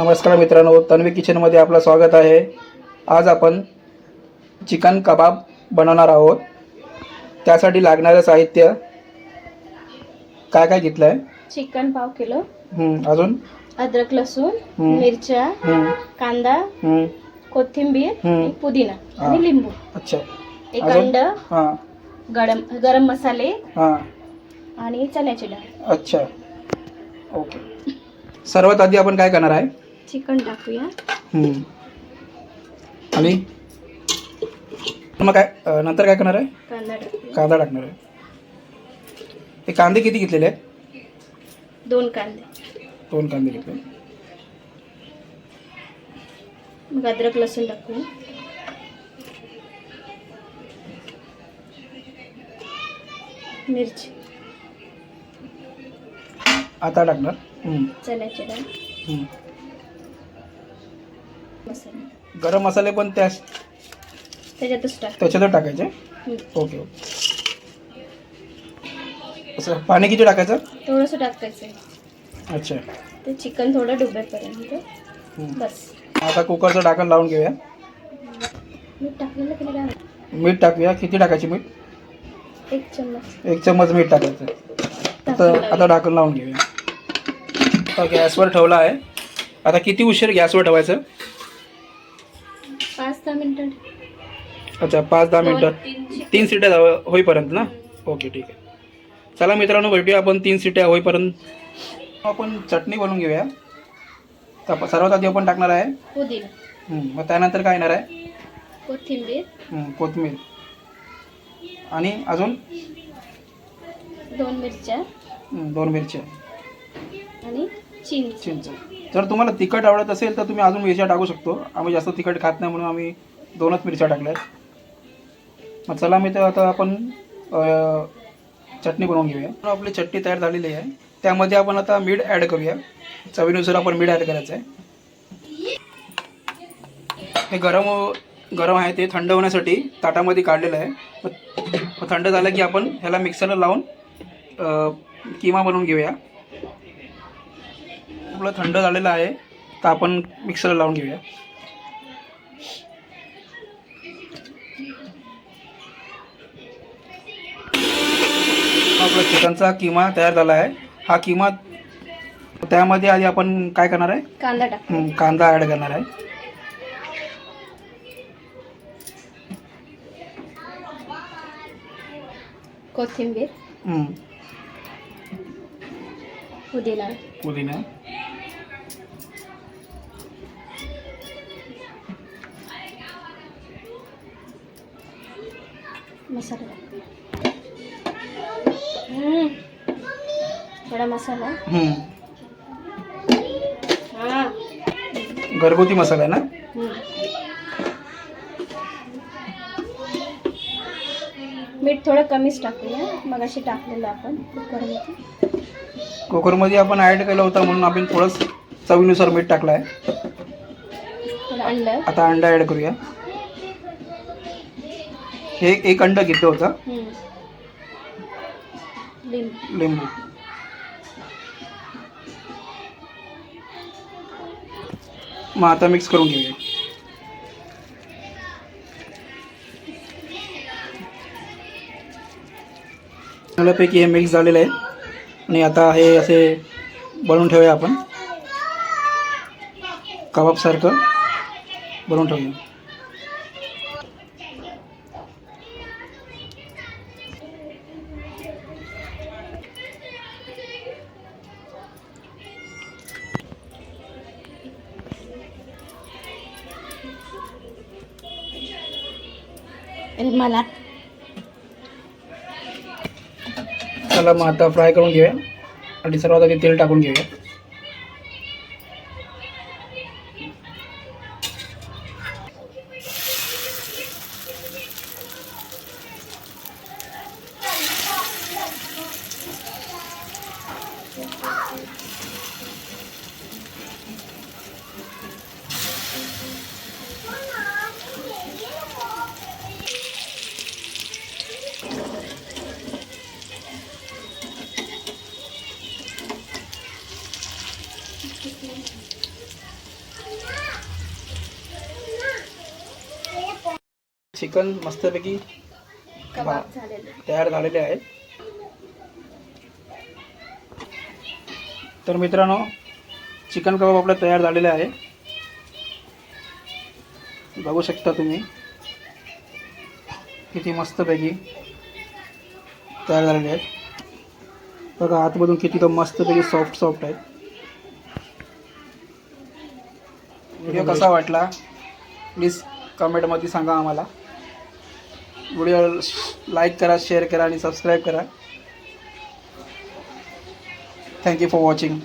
नमस्कार मित्रांनो तन्वी किचनमध्ये आपलं स्वागत आहे. आज आपण चिकन कबाब बनवणार आहोत. त्यासाठी लागणारं साहित्य काय काय घेतलं आहे चिकन पाव किलो. अजून? अद्रक लसूण. मिरच्या कांदा कोथिंबीर पुदिना. आणि लिंबू. अच्छा. एक? अंड हां. गरम गरम मसाले हां. आणि चण्याची डाळ. अच्छा. ओके. सर्वात आधी आपण काय करणार आहे? चिकन टाकूया. आणि? मग काय नंतर काय करणार आहे? कांदा टाकूया. कांदा टाकणार आहे. हे कांदे किती घेतलेले आहेत? दोन कांदे. दोन कांदे घेतले. मग अद्रक लसूण टाकूया. मिरची. आता टाकणार. हम्म, चण्याची डाळ. हम्म. मसाला. गरम मसाले पण त्या त्याच्यातच टाक. त्याच्यातच टाकायचे. Okay okay. असं पाणी किती टाकायचं? थोडंसं टाकायचं. अच्छा. ते चिकन थोडं डुबेपर्यंत. बस. आता कुकरचं ढाकण लावून घेऊया. मीठ टाकलेलं की मीठ टाकूया. किती टाकायची मीठ? एक चम्मच. एक चम्मच मीठ टाकायचं. आता आता ढाकण लावून घेऊया. आता गॅसवर ठेवला आहे. आता किती उशीर गॅसवर ठेवायचं? अच्छा पाच दहा मिनटं. तीन सिट्या जावं- होईपर्यंत ना? ओके ठीक आहे. चला मित्रांनो भेटूया आपण तीन सिट्या होईपर्यंत. आपण चटणी बनवून घेऊया. तर सर्वात आधी आपण टाकणार आहे. हं, मग त्यानंतर काय येणार आहे? कोथिंबीर. हं, कोथिंबीर. आणि अजून? दोन मिरच्या. दोन मिरच्या. आणि चिंच. चिंच. जर तुम्हाला तिखट आवडत असेल तर तुम्ही अजून मिरच्या टाकू शकतो. आम्ही जास्त तिखट खात नाही म्हणून आम्ही दोनच मिरच्या टाकल्या आहेत मग चला मी तर आता आपण चटणी बनवून घेऊया. आपली चटणी तयार झालेली आहे. त्यामध्ये आपण आता मीठ ॲड करूया. चवीनुसार आपण मीठ ॲड करायचं आहे हे गरम गरम आहे ते थंड होण्यासाठी ताटामध्ये काढलेलं आहे. थंड झालं की आपण ह्याला मिक्सरला लावून किमा बनवून घेऊया. आपलं थंड झालेलं आहे तर आपण मिक्सरला लावून घेऊया. आपला चिकनचा किमा तयार झाला आहे. हा किमा त्यामध्ये आधी आपण काय करणार आहे? कांदा टाक हं, कांदा ॲड करणार आहे. कोथिंबीर. हं, पुदिना. पुदिना. मसाला. थोडा मसाला. घरगुती मसाला आहे ना. मीठ थोडं कमीच टाकूया. मग अशी टाकलेलं आपण कुकरमध्ये. कुकरमध्ये आपण ॲड केलं होतं म्हणून आपण थोडंच चवीनुसार मीठ टाकलं आहे. अंड. आता अंडा ॲड करूया. हे एक अंड घेतलं होतं. लिंबू. लिंबू मग आता मिक्स करून घेऊया. चांगल्यापैकी हे मिक्स झालेलं आहे. आणि आता हे असे बनवून ठेवूया आपण. कबाबसारखं बनवून ठेवूया. मला. चला मग आता फ्राय करून घेऊया. आणि सर्वात आधी तेल टाकून घेऊया. चिकन मस्तपैकी तयार झालेले आहेत. तर मित्रांनो चिकन कबाब आपला तयार झालेला आहे. बघू शकता तुम्ही. किती मस्तपैकी तयार झालेले आहेत. बघा आतमधून किती मस्तपैकी सॉफ्ट सॉफ्ट आहेत. व्हिडिओ कसा वाटला? प्लीज कमेंटमध्ये सांगा आम्हाला. व्हिडिओ लाईक करा शेअर करा आणि सबस्क्राईब करा. Thank you for watching